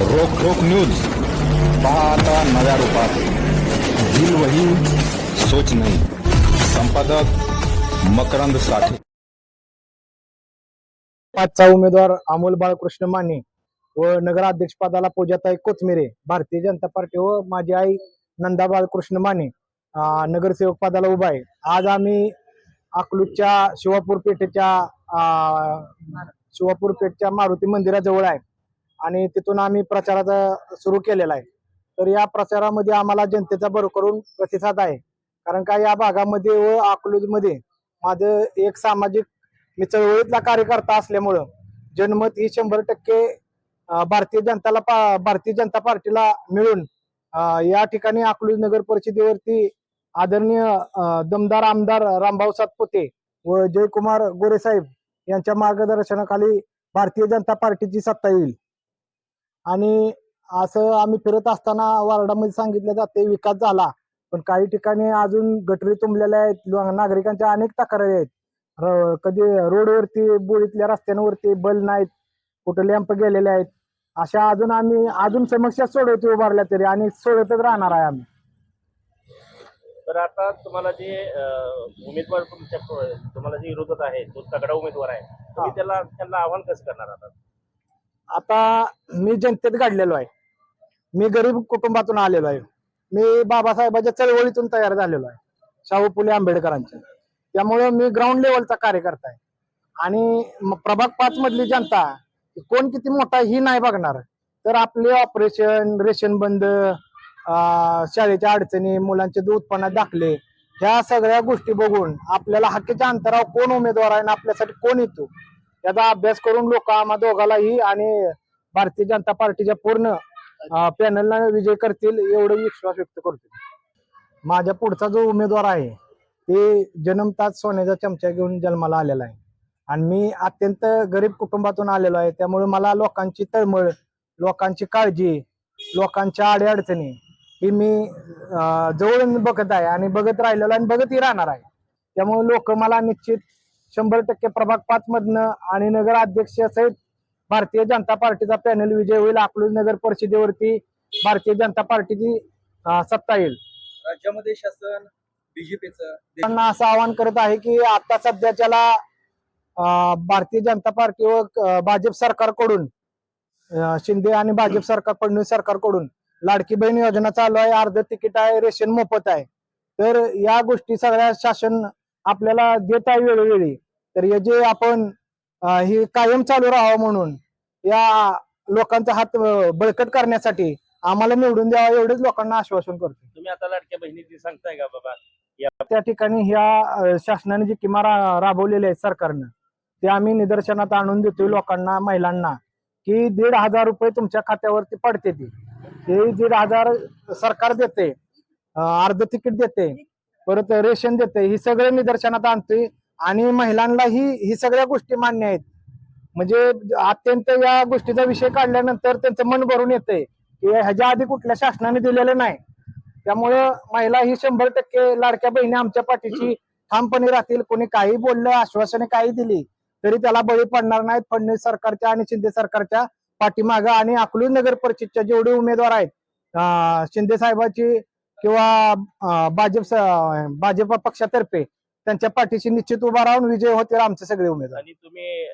रोख रोख न्यूज. पहा आता नव्या रूपात. दिल वही सोच नाही. संपादक मकरंद साठे. पाचचा उमेदवार अमोल बाळकृष्ण माने व नगराध्यक्षपदाला पूजाताई कोथमिरे भारतीय जनता पार्टी व माझी आई नंदा बाळकृष्ण माने नगरसेवक पदाला उभा आहे. आज आम्ही अकलूजच्या शिवापूर पेठेच्या शिवापूर पेठच्या मारुती मंदिराजवळ आहे. आणि तिथून आम्ही प्रचाराचा सुरू केलेला आहे. तर या प्रचारामध्ये आम्हाला जनतेचा भरकरून प्रतिसाद आहे. कारण का या भागामध्ये व अकलूजमध्ये माझं एक सामाजिक मी चळवळीतला कार्यकर्ता असल्यामुळं जनमत ही शंभर टक्के भारतीय जनताला पा- भारतीय जनता पार्टीला मिळून या ठिकाणी अकलूज नगर परिषदेवरती आदरणीय दमदार आमदार रामभाऊ सातपुते व जयकुमार गोरे साहेब यांच्या मार्गदर्शनाखाली भारतीय जनता पार्टीची सत्ता येईल. आणि असं आम्ही फिरत असताना वार्डामध्ये सांगितलं जाते विकास झाला. पण काही ठिकाणी अजून गटरी तुंबलेल्या आहेत नागरिकांच्या अनेक तक्रारी आहेत. कधी रोडवरती बोळीतल्या रस्त्यांवरती बल नाहीत कुठे लॅम्प गेलेले आहेत. अशा अजून आम्ही अजून समस्या सोडवते उभारल्या तरी आणि सोडवतच राहणार आहे आम्ही. तर आता तुम्हाला जे उमेदवार तुमच्या तुम्हाला जे विरोधात आहे जो तगडा उमेदवार आहे. त्याला त्यांना आव्हान कसं करणार आता? आता मी जनतेत घडलेलो आहे. मी गरीब कुटुंबातून आलेलो आहे. मी बाबासाहेबांच्या चळवळीतून तयार झालेलो आहे. शाहू फुले आंबेडकरांच्या त्यामुळे मी ग्राउंड लेवलचा कार्यकर्ता आहे. आणि प्रभाग पाच मधली जनता कोण किती मोठा ही नाही बघणार. तर आपले ऑपरेशन रेशन बंद शाळेच्या अडचणी मुलांचे उत्पन्नात दाखले ह्या सगळ्या गोष्टी बघून आपल्याला हक्कीच्या अंतरावर कोण उमेदवार आहे आणि आपल्यासाठी कोण येतो? त्याचा अभ्यास करून लोक आम्हा दोघालाही आणि भारतीय जनता पार्टीच्या पूर्ण पॅनलला विजय करतील एवढं विश्वास व्यक्त करतो माझ्या पुढचा जो उमेदवार आहे ते जन्मताच सोन्याचा चमचा घेऊन जन्माला आलेला आहे. आणि मी अत्यंत गरीब कुटुंबातून आलेलो आहे त्यामुळे मला लोकांची तळमळ लोकांची काळजी लोकांच्या अडीअडचणी ही मी जवळून बघत आहे आणि बघत राहिलेलो आहे आणि बघतही राहणार आहे. त्यामुळे लोक मला निश्चित शंभर टक्के प्रभाग पाच मधनं आणि नगर अध्यक्ष सहित भारतीय जनता पार्टीचा पॅनल विजय होईल. अकलूज नगर परिषदेवरती भारतीय जनता पार्टीची सत्ता येईल. राज्यामध्ये शासन बीजेपीचं त्यांना असं आवाहन करत आहे की आता सध्याच्याला भारतीय जनता पार्टी व भाजप सरकारकडून शिंदे आणि भाजप सरकार फडणवीस सरकारकडून लाडकी बहीण योजना चालू आहे. अर्ध तिकीट आहे रेशन मोफत आहे. तर या गोष्टी सगळ्या शासन आपल्याला देत आहे वेळोवेळी. तर हे जे आपण ही कायम चालू राहावं म्हणून या लोकांचा हात बळकट करण्यासाठी आम्हाला निवडून द्यावा एवढेच लोकांना आश्वासन करतो तुम्ही आता लाडक्या बहिणीची सांगताय का बाबा? त्या ठिकाणी ह्या शासनाने जी किमा रा- राबवलेल्या आहेत सरकारनं ते आम्ही निदर्शनात आणून देतोय लोकांना महिलांना की दीड हजार रुपये तुमच्या खात्यावरती पडते ती. ते दीड हजार सरकार देते अर्ध तिकीट देते परत रेशन देते ही सगळे निदर्शनात आणतोय. आणि महिलांनाही ही सगळ्या गोष्टी मान्य आहेत. म्हणजे अत्यंत या गोष्टीचा विषय काढल्यानंतर त्यांचं मन भरून येतंय की ह्याच्या आधी कुठल्या शासनाने दिलेलं नाही. त्यामुळं महिला ही शंभर टक्के लाडक्या बहिणी आमच्या पाठीशी ठामपणे राहतील. कोणी काही बोललं आश्वासने काही दिली तरी त्याला बळी पडणार नाहीत. फडणवीस सरकारच्या आणि शिंदे सरकारच्या पाठीमागं आणि अकलूज नगर परिषदच्या जेवढे उमेदवार आहेत शिंदे साहेबाची किंवा भाजप भाजप पक्षातर्फे त्यांच्या पाठीशी निश्चित उभा राहून विजय होतील आमचे सगळे उमेदवार. आणि तुम्ही